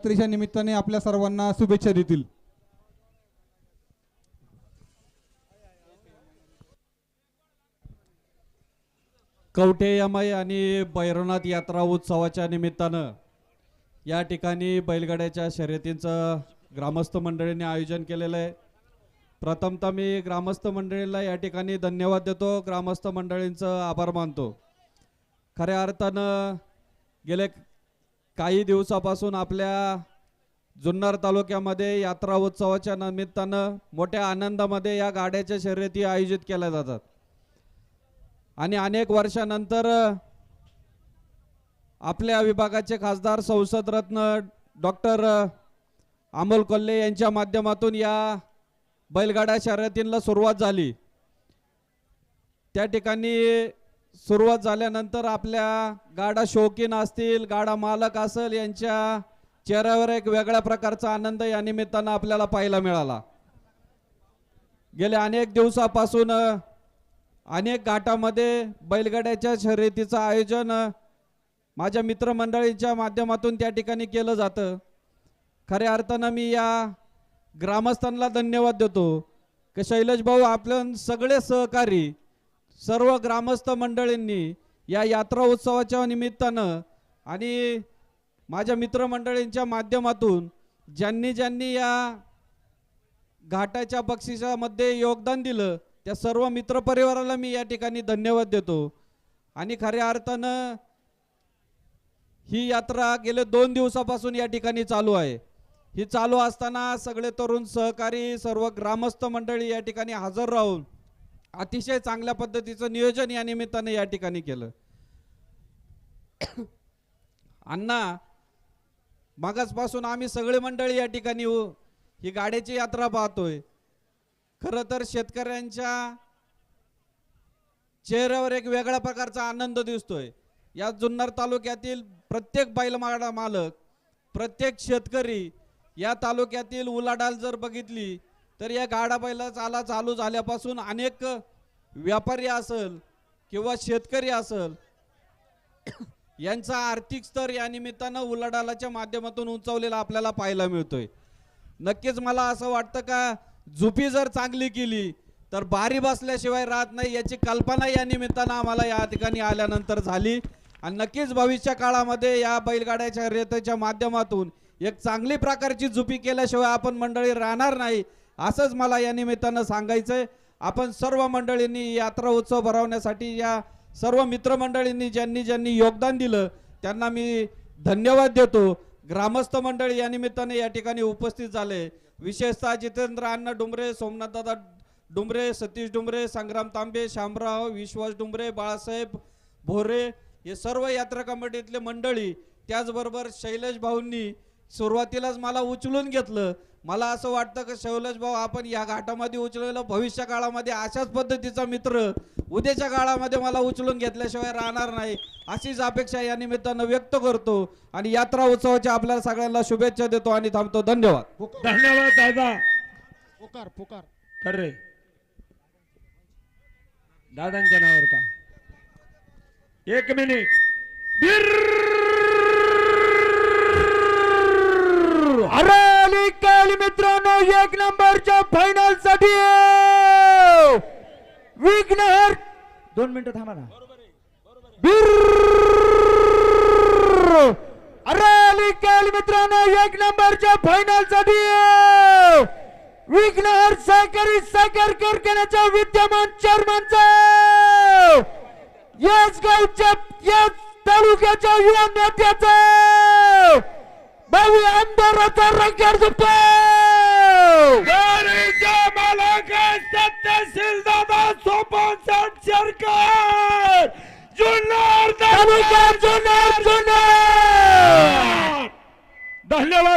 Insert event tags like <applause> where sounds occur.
जत्रेच्या निमित्ताने आपल्या सर्वांना शुभेच्छा देतील. कवठे यमाई आणि भैरवनाथ यात्रा उत्सवाच्या निमित्तानं या ठिकाणी बैलगाड्याच्या शर्यतींचं ग्रामस्थ मंडळीने आयोजन केलेलं आहे. प्रथमतः मी ग्रामस्थ मंडळीला या ठिकाणी धन्यवाद देतो. ग्रामस्थ मंडळींचं आभार मानतो. खऱ्या अर्थानं गेले काही दिवसापासून आपल्या जुन्नर तालुक्यामध्ये यात्रा उत्सवाच्या निमित्तानं मोठ्या आनंदामध्ये या गाड्याच्या शर्यती आयोजित केल्या जातात. आणि अनेक वर्षानंतर आपल्या विभागाचे खासदार संसद रत्न डॉक्टर अमोल कोल्हे यांच्या माध्यमातून या बैलगाडा शर्यतींना सुरुवात झाली. त्या ठिकाणी सुरुवात झाल्यानंतर आपल्या गाडा शौकीन असतील गाडा मालक असेल यांच्या चेहऱ्यावर एक वेगळ्या प्रकारचा आनंद या निमित्तानं आपल्याला पाहायला मिळाला. गेल्या अनेक दिवसापासून अनेक घाटामध्ये बैलगाड्याच्या शर्यतीचं आयोजन माझ्या मित्रमंडळींच्या माध्यमातून त्या ठिकाणी केलं जातं. खऱ्या अर्थानं मी या ग्रामस्थांना धन्यवाद देतो. की शैलेश भाऊ आपण सगळे सहकारी सर्व ग्रामस्थ मंडळींनी या यात्रा उत्सवाच्या निमित्तानं आणि माझ्या मित्रमंडळींच्या माध्यमातून ज्यांनी ज्यांनी या घाटाच्या बक्षिसामध्ये योगदान दिलं त्या सर्व मित्रपरिवाराला मी या ठिकाणी धन्यवाद देतो. आणि खऱ्या अर्थानं ही यात्रा गेले दोन दिवसापासून या ठिकाणी चालू आहे. ही चालू असताना सगळे तरुण सहकारी सर्व ग्रामस्थ मंडळी या ठिकाणी हजर राहून अतिशय चांगल्या पद्धतीचं नियोजन या निमित्ताने या ठिकाणी केलं. अण्णा मागासपासून आम्ही सगळे मंडळी या ठिकाणी हो ही गाड्याची यात्रा पाहतोय. खरं तर शेतकऱ्यांच्या चेहऱ्यावर एक वेगळ्या प्रकारचा आनंद दिसतोय. या जुन्नर तालुक्यातील प्रत्येक बैलमाडा मालक प्रत्येक शेतकरी या तालुक्यातील उलाढाल जर बघितली तर या गाडा बैला चाला चालू झाल्यापासून अनेक व्यापारी असल किंवा शेतकरी असल <coughs> यांचा आर्थिक स्तर या निमित्तानं उलाढालाच्या माध्यमातून उंचावलेला आपल्याला पाहायला मिळतोय. नक्कीच मला असं वाटतं का झुपी जर चांगली केली तर बारी बसल्याशिवाय राहत नाही याची कल्पना या निमित्तानं आम्हाला या ठिकाणी आल्यानंतर झाली. आणि नक्कीच भविष्य काळामध्ये या बैलगाड्याच्या रेतेच्या माध्यमातून एक चांगली प्रकारची झुपी केल्याशिवाय आपण मंडळी राहणार नाही. असंच मला या निमित्तानं आहे आपण सर्व मंडळींनी यात्रा उत्सव भरवण्यासाठी या सर्व मित्रमंडळींनी ज्यांनी ज्यांनी योगदान दिलं त्यांना मी धन्यवाद देतो. ग्रामस्थ मंडळी या निमित्ताने या ठिकाणी उपस्थित झाले. विशेषतः जितेंद्र अण्णा डुंबरे सोमनाथदादा डुंबरे सतीश डुंबरे संग्राम तांबे शामराव विश्वास डुंबरे बाळासाहेब भोरे हे सर्व यात्रा कमिटीतले मंडळी त्याचबरोबर शैलेश भाऊंनी सुरुवातीलाच मला उचलून घेतलं. मला असं वाटतं की शैलेश भाऊ आपण या घाटामध्ये उचललेलं भविष्य काळामध्ये अशाच पद्धतीचा मित्र उद्याच्या काळामध्ये मला उचलून घेतल्याशिवाय राहणार नाही अशीच अपेक्षा या निमित्तानं व्यक्त करतो आणि यात्रा उत्सवाच्या आपल्याला सगळ्यांना शुभेच्छा देतो आणि थांबतो. धन्यवाद. धन्यवाद दादा. पुकार पुकार. कर रे दादांच्या नावावर का? एक मिनिट. अरे! अली मित्रांनो एक नंबरच्या फायनलसाठी. विघ्नहर. दोन मिनिटं थांबा ना. अरे अली काल मित्रांनो एक नंबरच्या फायनलसाठी. विघ्नहर सहकारी साखर कारखान्याच्या विद्यमान चेअरमनचा याच गावच्या याच तालुक्याच्या युवा नेत्याचा. आमदाराचा रंगार तहसील दादा सोपान साठ सरकार जुन्नर जुन्नर जुन्नर! धन्यवाद!